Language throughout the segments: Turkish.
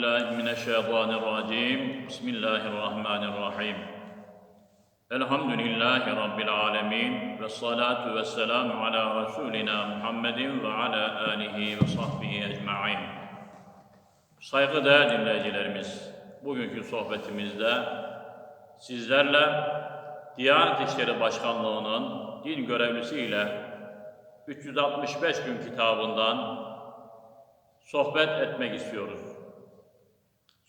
بالله من الشيطان الرجيم بسم الله الرحمن الرحيم الحمد لله رب العالمين والصلاة والسلام على رسولنا محمد وعلى آله وصحبه ecmaîn. Saygıdeğer dinleyicilerimiz, bugünkü sohbetimizde sizlerle Diyanet İşleri Başkanlığı'nın din görevlisiyle 365 gün kitabından sohbet etmek istiyoruz.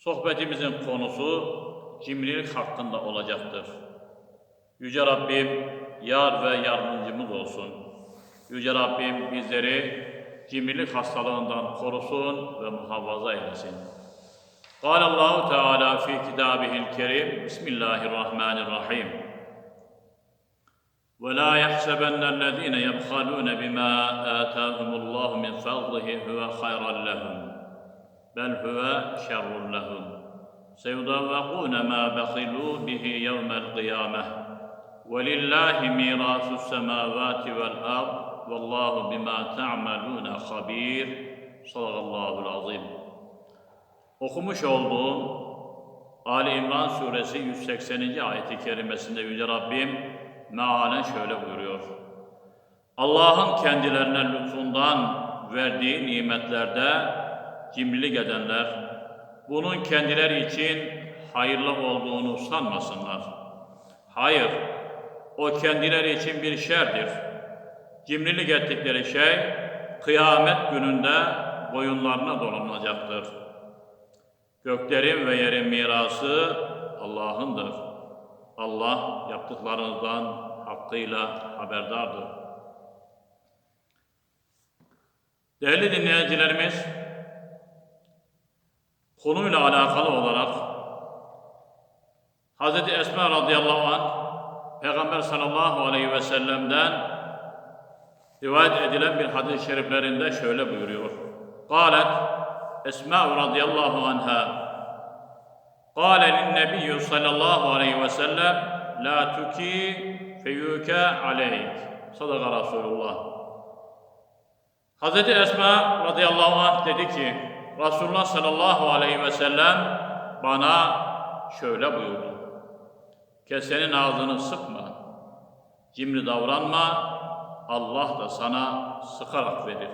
Sohbetimizin konusu cimrilik hakkında olacaktır. Yüce Rabbim yar ve yardımcımız olsun. Yüce Rabbim bizleri cimrilik hastalığından korusun ve muhafaza eylesin. قال الله تعالى في كتابه الكريم بسم الله الرحمن الرحيم ولا يحسبن الذين يبخلون بما آتاهم الله من فضله هو خيرا لهم بل هو شر لهم سيطوقون ما بخلوا به يوم القيامة ولله ميراث السماوات والأرض والله بما تعملون خبير صدق الله العظيم Okumuş olduğum Ali İmran suresi 180. ayeti kerimesinde Yüce Rabbim mealen şöyle buyuruyor. Allah'ın kendilerine lütfundan verdiği nimetlerde cimrilik edenler, bunun kendileri için hayırlı olduğunu sanmasınlar. Hayır, o kendileri için bir şerdir. Cimrilik ettikleri şey, kıyamet gününde boyunlarına dolanacaktır. Göklerin ve yerin mirası Allah'ındır. Allah yaptıklarınızdan hakkıyla haberdardır. Değerli dinleyicilerimiz, konuyla alakalı olarak Hz. Esma radıyallahu anh Peygamber sallallahu aleyhi ve sellem'den rivayet edilen bir hadis-i şeriflerinde şöyle buyuruyor. Qalet Esma radıyallahu anha قال للنبي صلى الله عليه وسلم لا تكي فيوك عليك صدق Resulullah Hazreti Esma radıyallahu anh dedi ki Resulullah sallallahu aleyhi ve sellem bana şöyle buyurdu. Kesenin ağzını sıkma, cimri davranma, Allah da sana sıkarak verir.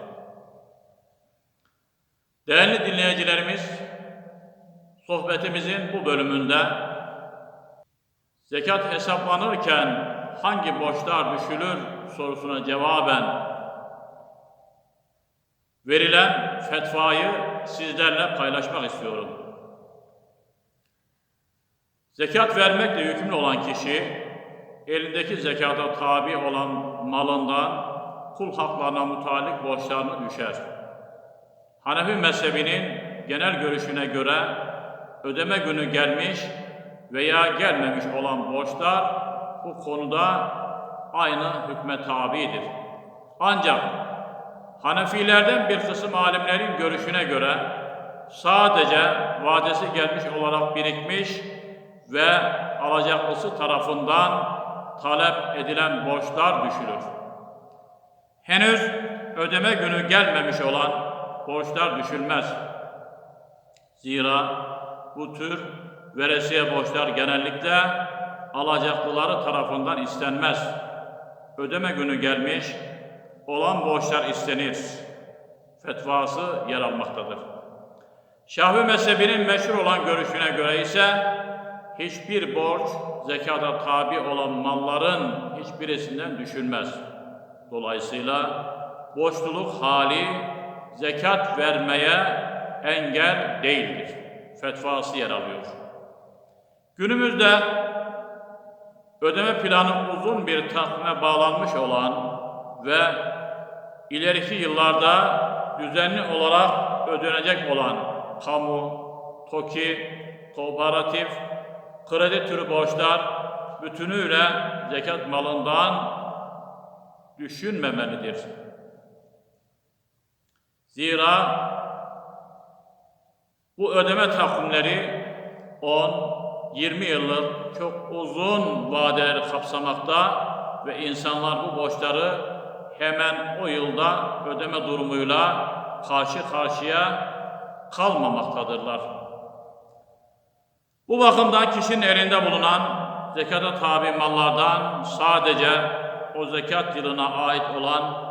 Değerli dinleyicilerimiz, sohbetimizin bu bölümünde zekat hesaplanırken hangi borçlar düşülür sorusuna cevaben verilen fetvayı sizlerle paylaşmak istiyorum. Zekat vermekle yükümlü olan kişi elindeki zekata tabi olan malından kul haklarına mutalik borçlarını düşer. Hanefi mezhebinin genel görüşüne göre ödeme günü gelmiş veya gelmemiş olan borçlar bu konuda aynı hükme tabidir. Ancak Hanefilerden bir kısım alimlerin görüşüne göre sadece vadesi gelmiş olarak birikmiş ve alacaklısı tarafından talep edilen borçlar düşülür. Henüz ödeme günü gelmemiş olan borçlar düşülmez. Zira bu tür veresiye borçlar genellikle alacaklıları tarafından istenmez. Ödeme günü gelmiş olan borçlar istenir. Fetvası yer almaktadır. Şahvi mezhebinin meşhur olan görüşüne göre ise hiçbir borç zekata tabi olan malların hiçbirisinden düşülmez. Dolayısıyla borçluluk hali zekat vermeye engel değildir. Fetvası yer alıyor. Günümüzde ödeme planı uzun bir takvime bağlanmış olan ve ileriki yıllarda düzenli olarak ödenecek olan kamu, TOKİ, kooperatif, kredi türü borçlar bütünüyle zekat malından düşünmemelidir. Zira bu ödeme takvimleri 10, 20 yıllık çok uzun vadeleri kapsamakta ve insanlar bu borçları hemen o yılda ödeme durumuyla karşı karşıya kalmamaktadırlar. Bu bakımdan kişinin elinde bulunan zekata tabi mallardan sadece o zekat yılına ait olan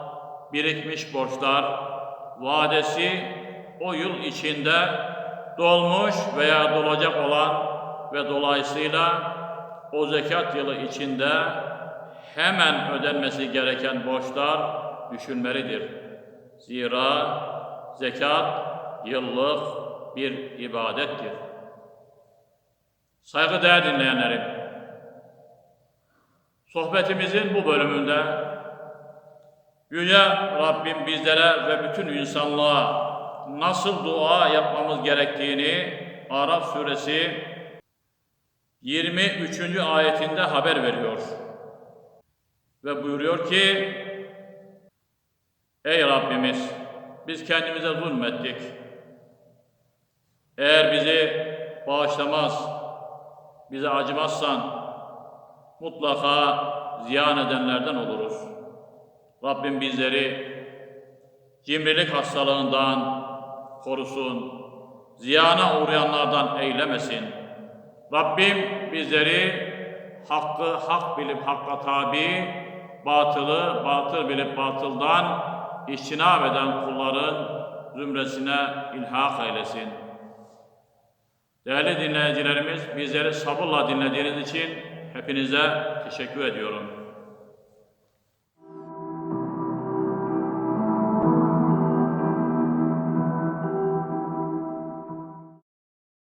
birikmiş borçlar, vadesi o yıl içinde dolmuş veya dolacak olan ve dolayısıyla o zekat yılı içinde hemen ödenmesi gereken borçlar düşünmelidir. Zira zekat yıllık bir ibadettir. Saygıdeğer dinleyenlerim, sohbetimizin bu bölümünde Yüce Rabbim bizlere ve bütün insanlığa nasıl dua yapmamız gerektiğini Araf suresi 23. ayetinde haber veriyor. Ve buyuruyor ki Ey Rabbimiz biz kendimize zulmettik. Eğer bizi bağışlamaz, bize acımazsan mutlaka ziyan edenlerden oluruz. Rabbim bizleri cimrilik hastalığından korusun, ziyana uğrayanlardan eylemesin. Rabbim bizleri hakkı hak bilip hakka tabi, batılı batıl bilip batıldan iştinab eden kulların zümresine ilhak eylesin. Değerli dinleyicilerimiz, bizleri sabırla dinlediğiniz için hepinize teşekkür ediyorum.